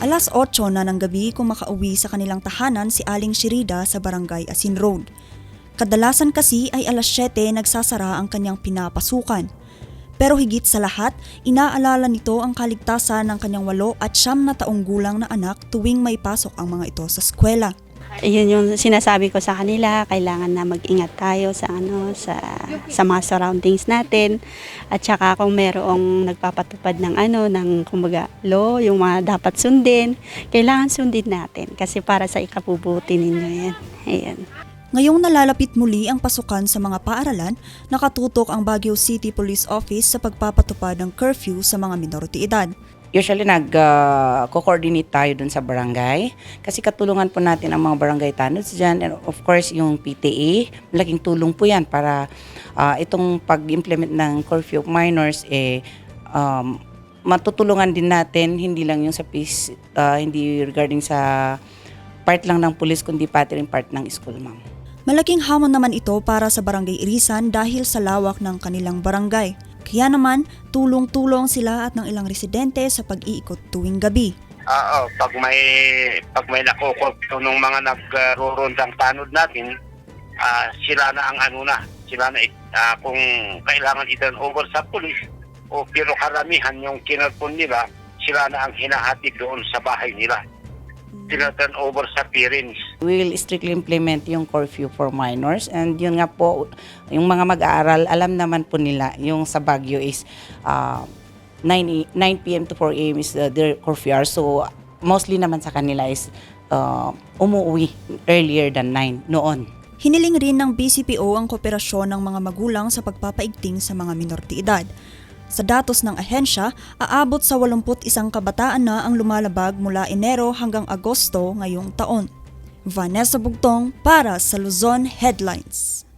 Alas 8 na ng gabi kung makauwi sa kanilang tahanan si Aling Shirida sa barangay Asin Road. Kadalasan kasi ay alas 7 nagsasara ang kanyang pinapasukan. Pero higit sa lahat, inaalala nito ang kaligtasan ng kanyang walo at siyam na taong gulang na anak tuwing may pasok ang mga ito sa eskwela. Yun yung sinasabi ko sa kanila, kailangan na mag-ingat tayo sa ano sa sa mga surroundings natin. At saka kung merong nagpapatupad ng ano ng kumbaga law, yung mga dapat sundin, kailangan sundin natin kasi para sa ikabubuti ninyo 'yan. Ayan. Ngayong nalalapit muli ang pasukan sa mga paaralan, nakatutok ang Baguio City Police Office sa pagpapatupad ng curfew sa mga minor de edad. Usually nag-coordinate tayo dun sa barangay kasi katulungan po natin ang mga barangay tanods dyan and of course yung PTA, malaking tulong po yan para ah, itong pag-implement ng curfew of minors eh um, matutulungan din natin hindi lang yung sa peace, ah, hindi regarding sa part lang ng police kundi pati rin part ng school ma'am. Malaking hamon naman ito para sa Barangay Irisan dahil sa lawak ng kanilang barangay. Kaya naman, tulong-tulong sila at ng ilang residente sa pag-iikot tuwing gabi. Oo, pag may pag may nakukupto ng mga nagrurundang tanod natin, ah, sila na ang ano na, sila na ah, kung kailangan i-turn over sa pulis o pero karamihan yung kinarpon nila, sila na ang hinahatid doon sa bahay nila. Sila turn over sa parents. We will strictly implement yung curfew for minors and yun nga po, yung mga mag-aaral, alam naman po nila yung sa Baguio is uh, 9, a- 9 p.m. to 4 a.m. is uh, their curfew hour. So mostly naman sa kanila is uh, umuwi earlier than 9 noon. Hiniling rin ng BCPO ang kooperasyon ng mga magulang sa pagpapaigting sa mga minor de edad. Sa datos ng ahensya, aabot sa 81 kabataan na ang lumalabag mula Enero hanggang Agosto ngayong taon. Vanessa Bugtong para sa Luzon Headlines.